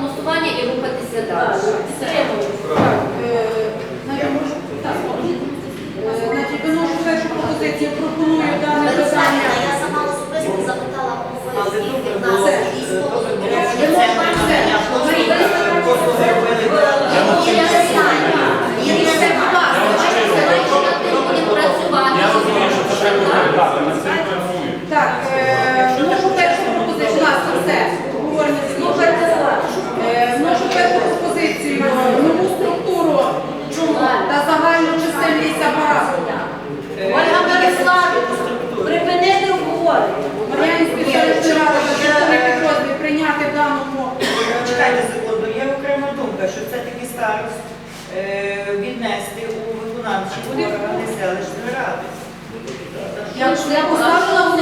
голосування і рухатися далі. Е, значить, е, значить, виношу першу пропозицію, пропоную дане питання. Я сама особисто запитала у нас. Марія, Я не знаю. Ні, ні, це, будь ласка, Будемо працювати. Я розумію, що це треба розглядати, ми це і працюємо. Так, е, вношу першу пропозицію. Ласка, все. Обговорення закінчено. Е, Вношу першу пропозицію. Нову структуру та загальну чисельність апарату. Ольга Мирославівна, припинити обговорення. Мар'янської селищної ради державний підрозділ прийняти в даному е, Чекайте секунду, є окрема думка, що це таки старост е, віднести у виконавчі органи селищної ради. Я поставила в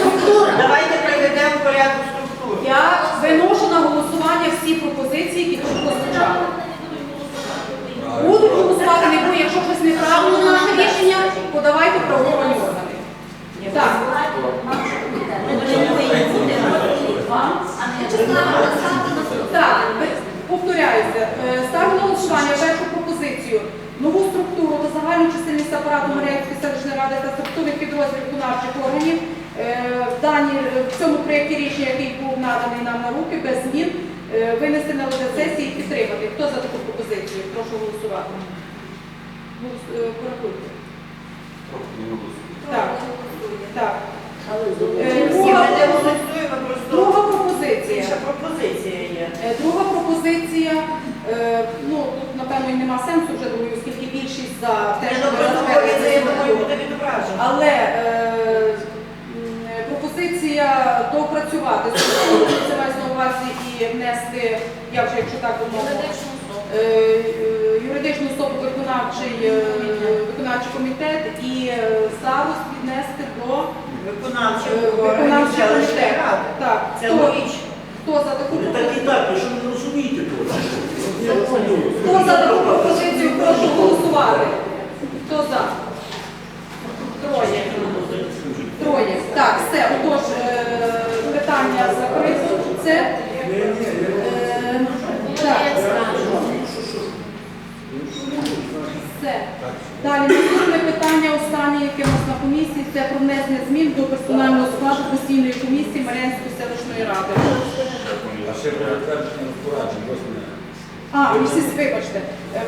структура. Давайте приведемо в порядок структуру. Я виношу на голосування всі пропозиції, які тут прозвучали. Будуть голосувати, не буде, якщо щось неправильно на наше рішення, подавайте правоохоронні органи. Так, так, повторяюся. Е, Ставлю на голосування першу пропозицію. Нову структуру та загальну чисельність апарату Маріїнської селищної ради та структурних підрозділів виконавчих органів е, в дані в цьому проєкті рішення, який був наданий нам на руки, без змін, е, винести на розгляд сесії і підтримати. Хто за таку пропозицію? Прошу голосувати. Е, Порахуйте. Так, так. Друга пропозиція, е, ну тут напевно і нема сенсу вже думаю, оскільки більшість за те, що буде відображено. Але е, пропозиція доопрацювати структуру, це маю на увазі і внести, я вже якщо так умовно, е, е, юридичну особу виконавчий, е, виконавчий комітет і е, старост віднести до е, виконавчого комітету. Так, Це логічно. Хто за таку Так і пропозицію? так, ви що не розумієте того? Хто за таку пропозицію, прошу голосувати. Хто за? Троє. Троє. Так, все. Отож, е, питання закрито. Це. е, Так. Все. Далі наступне питання, останнє, яке у нас на комісії, це про внесення змін до персонального складу постійної комісії Мар'янської селищної ради. А ще про затвердження розпоряджень, ось мене. А, місяць, вибачте.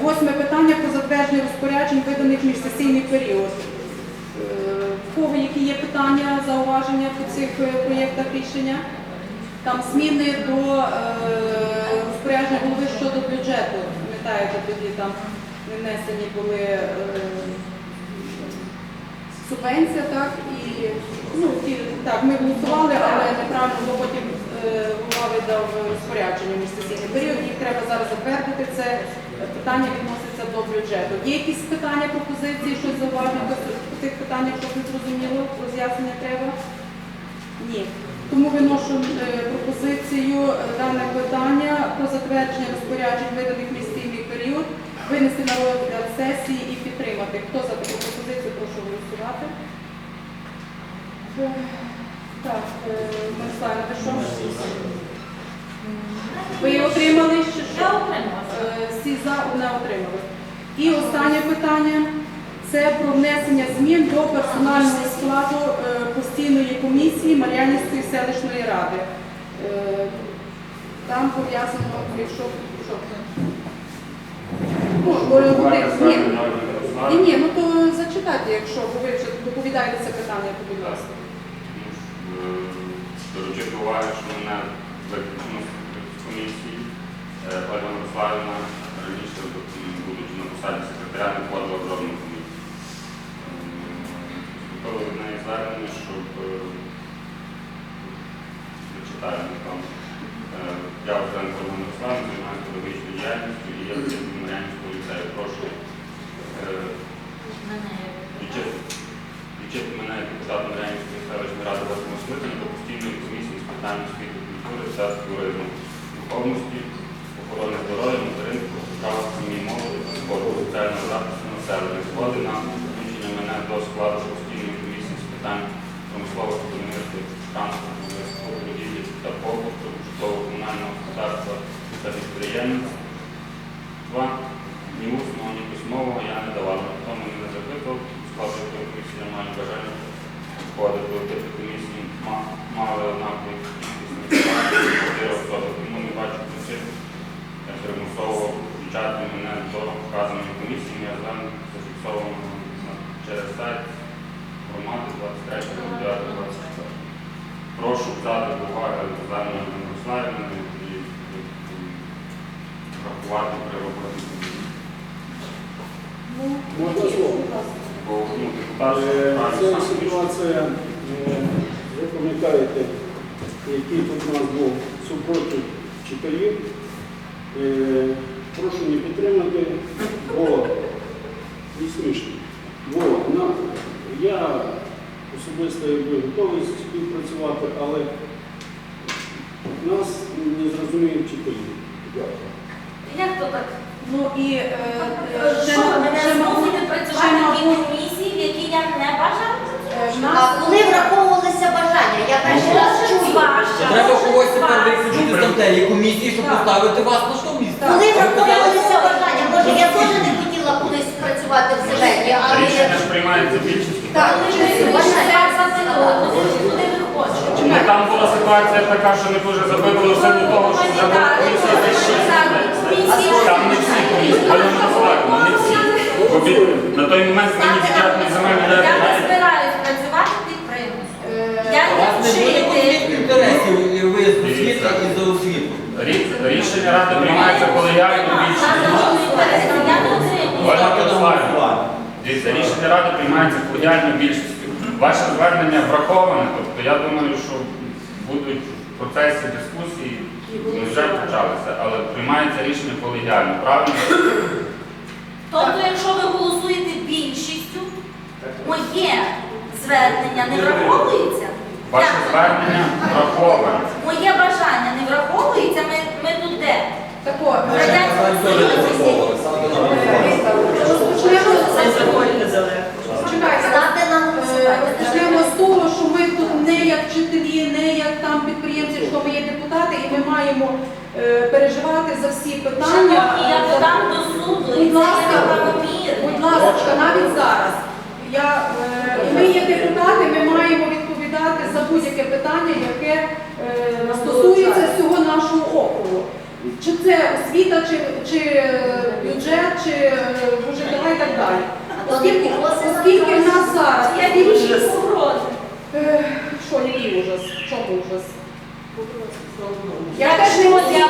Восьме питання про затвердження розпоряджень, виданих в міжсесійний період. Е, В кого які є питання, зауваження по цих е, проєктах рішення? Там зміни до е, розпорядження голови щодо бюджету. Пам'ятаєте, тоді там не внесені були субвенція, так, і ну, ті, так, ми голосували, але неправильно, бо потім е, голова видав розпорядження в міжсесійний період, їх треба зараз затвердити. Це питання відноситься до бюджету. Є якісь питання, пропозиції, щось зауваження по цих питаннях, щось не зрозуміло, роз'яснення треба? Ні. Тому виношу е, пропозицію е, дане питання про затвердження розпоряджень виданих в міжсесійний період, винести на розгляд сесії і підтримати. Хто за таку прошу голосувати. Е, Так, е, Мирослава, ви що? Ви її отримали чи що? Я отримала. Е, Всі за не отримали. І останнє питання це про внесення змін до персонального складу е, постійної комісії Мар'янівської селищної ради. Е, Там пов'язано, якщо що. Ну, ні, ні, ні, ну то зачитайте, якщо ви доповідаєте це питання, будь ласка. Доручити уваги, що мене виключено з комісії. Е, Ольга Мирославівна раніше, будучи на посаді секретаря, не входила в жодну комісію. Готовий від неї звернення, щоб е, зачитаю там. Е, Я Озренко Ольга Мирославівна, займаюся педагогічною діяльністю і є вчителем Мар'янського ліцею. Прошу Відчити мене як депутат Мар'янівської селищної ради восьмого скликання до постійної комісії з питань освіти, культури та туризму, духовності, охорони здоров'я, материнства, права сім'ї молоді, спорту, соціального захисту населення. Згоди на включення мене до складу постійної комісії з питань промислового будівництва, транспорту, торгівлі та побуту, житлово-комунального господарства та підприємництва. Ні ні письмового я не давала. Тому не запитував, складу якої комісії я маю бажання входити до типу комісії, ма- мали однакові кількісні чотири особи, тому не бачу причин е, примусово включати мене до вказаної комісії. Я звернення зафіксовано на- через сайт громади 23.09.24. Прошу взяти до уваги звернення Мирославівни і і врахувати при роботі комісії. Можна слово? Ну, Е, Ця ситуація, е, ви пам'ятаєте, який тут у нас був супротив вчителів. Е, Прошу не підтримати, бо не смішно. Бо на, я особисто якби готовий співпрацювати, але нас не зрозуміють вчителі. Як то так? Ну і е, е, ще Що, мене ще, змусити працювати в тій комісії, в якій я не бажаю? е, А коли враховувалися бажання? Я перший раз чую. Треба когось тепер виключити з тамтелі комісії, щоб поставити вас на що місце. Коли враховувалися бажання? Може, я теж не хотіла кудись працювати в зелені, але Рішення ж приймається більшістю. Так, Куди ви хочете? Ну, Там була ситуація така, що не дуже запитували все до того, що вже була комісія за шість людей. Там не всі комісії, але не складно, не всі. Бо від- на той момент мені бюджетний земельний Я не збираюсь працювати під примусом. е, Я не не вчитель. інтересів ви з освіти і за освіту. Рі- Рішення ради приймається колегіально більшістю. Я не отримую. Ольга Мирославівна, дивіться, рішення ради приймається колегіально більшістю. Ваше звернення враховане, тобто я думаю, що процесі дискусії, вони вже почалися, але приймається рішення колегіально, правильно? Тобто, якщо ви голосуєте більшістю, моє звернення не враховується? Ваше звернення враховане. Моє бажання не враховується, ми, ми тут де? тако, В е, Радянському Союзі. розпочнемо з- Це закон незалежно. чекайте, ставте на Е, голосування. Почнемо з того, що ми тут не як вчителі, не як там підприємці, що ми є депутати, і ми маємо е, переживати за всі питання. Шановні, я подам до суду, і Будь це ласка, є неправомірно. Будь ласка, навіть зараз. Я, е, і ми є депутати, ми маємо відповідати за будь-яке питання, яке е, стосується всього нашого округу. Чи це освіта, чи, чи е, бюджет, чи е, і так далі. Оскільки, оскільки в нас зараз Я більше погрози. Е, Що, який ужас? Чому ужас? Я теж не Я можу я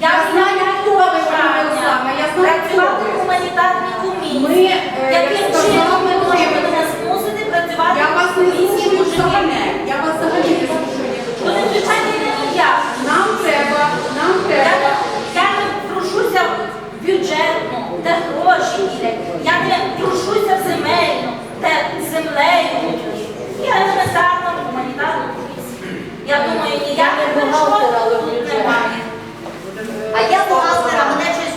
Я знаю, хто ви, бажання я знаю, хто працювати ви. в гуманітарній комісії. Ми, е, Яким чином ви ми- можете мене змусити працювати Я в вас не комісії змушую взагалі. бюджетній? Я вас взагалі не змушую ні до То не чого. звичайно не я. Нам треба, нам Я треба. не, я не прошуся в бюджетну, де гроші є. Я не прошуся в земельну, де землею. Я елементарна гуманітарна комісія. Я думаю, ніяких перешкод тут немає. А я бухгалтера, мене щось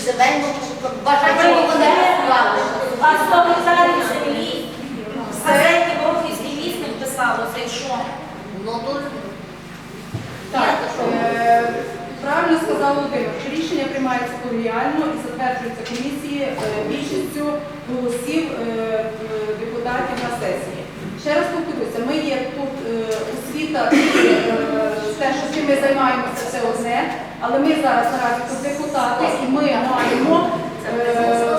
в земельну бажання вони працювали. У вас 100 гектарів землі. В газеті в Рохівський вісник писалося, і що? Ну тут Так, е, Володимир, що рішення приймається колегіально і затверджується комісії е, більшістю голосів е, депутатів на сесії. Ще раз повторюся, ми є тут е, освіта і те, що чим ми займаємося, це одне, але ми зараз наразі тут депутати і ми маємо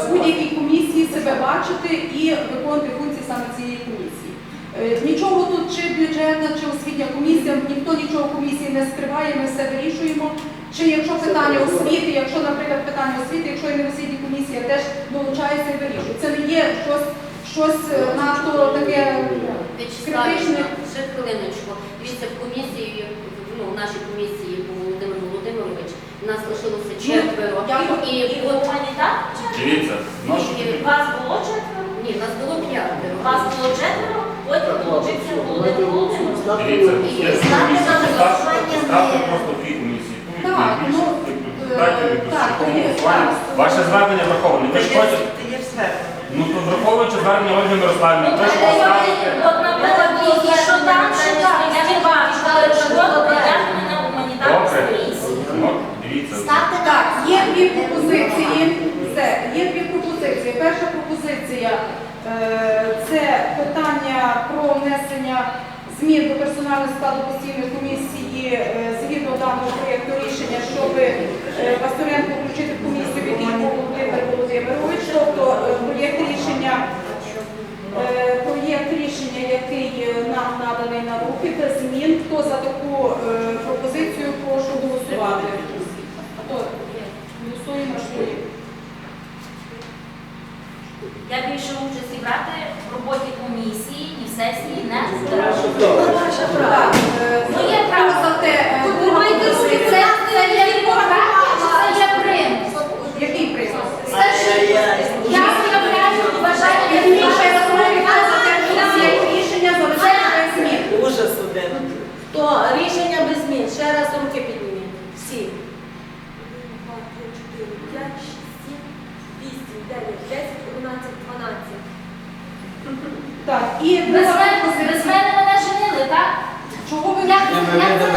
в будь-якій комісії себе бачити і виконувати функції саме цієї комісії. Нічого тут чи бюджетна, чи освітня комісія, ніхто нічого комісії не скриває, ми все вирішуємо. Чи якщо питання освіти, якщо, наприклад, питання освіти, якщо я не в освітній теж долучаюся і вирішую. Це не є щось, щось е, надто таке критичне. Ще хвилиночку. Дивіться, в комісії, ну, в нашій комісії був Володимир Володимирович, нас лишилося четверо. дякую. І от? Дивіться, ношу І Вас було четверо? ні, нас було п'ятеро. Вас було четверо, потім долучився Володимир Володимирович. Дивіться, І є не- просто дві комісії. Так, ну, е, так, шляхом так. Ваше звернення враховане. Ви ж хочете? є в. Ну Ну то враховуючи звернення Ольги Мирославівни, Ну, прошу але поставити. що там, що там, я не бачу, але що притягнення на гуманітарну Добре. комісію. Ну, дивіться. Ставте Так, є дві пропозиції. Все, є дві пропозиції. Перша пропозиція е, це питання про змін до персонального складу постійної комісії е, згідно даного проєкту рішення, щоб е, включити в комісію Вікінь Володимир Володимирович, тобто е, проєкт рішення. Проєкт рішення, який нам наданий на руки, без змін. Хто за таку пропозицію, прошу голосувати. Хто? Голосуємо, що. Я більше участі брати в роботі комісії і в сесії не збираю.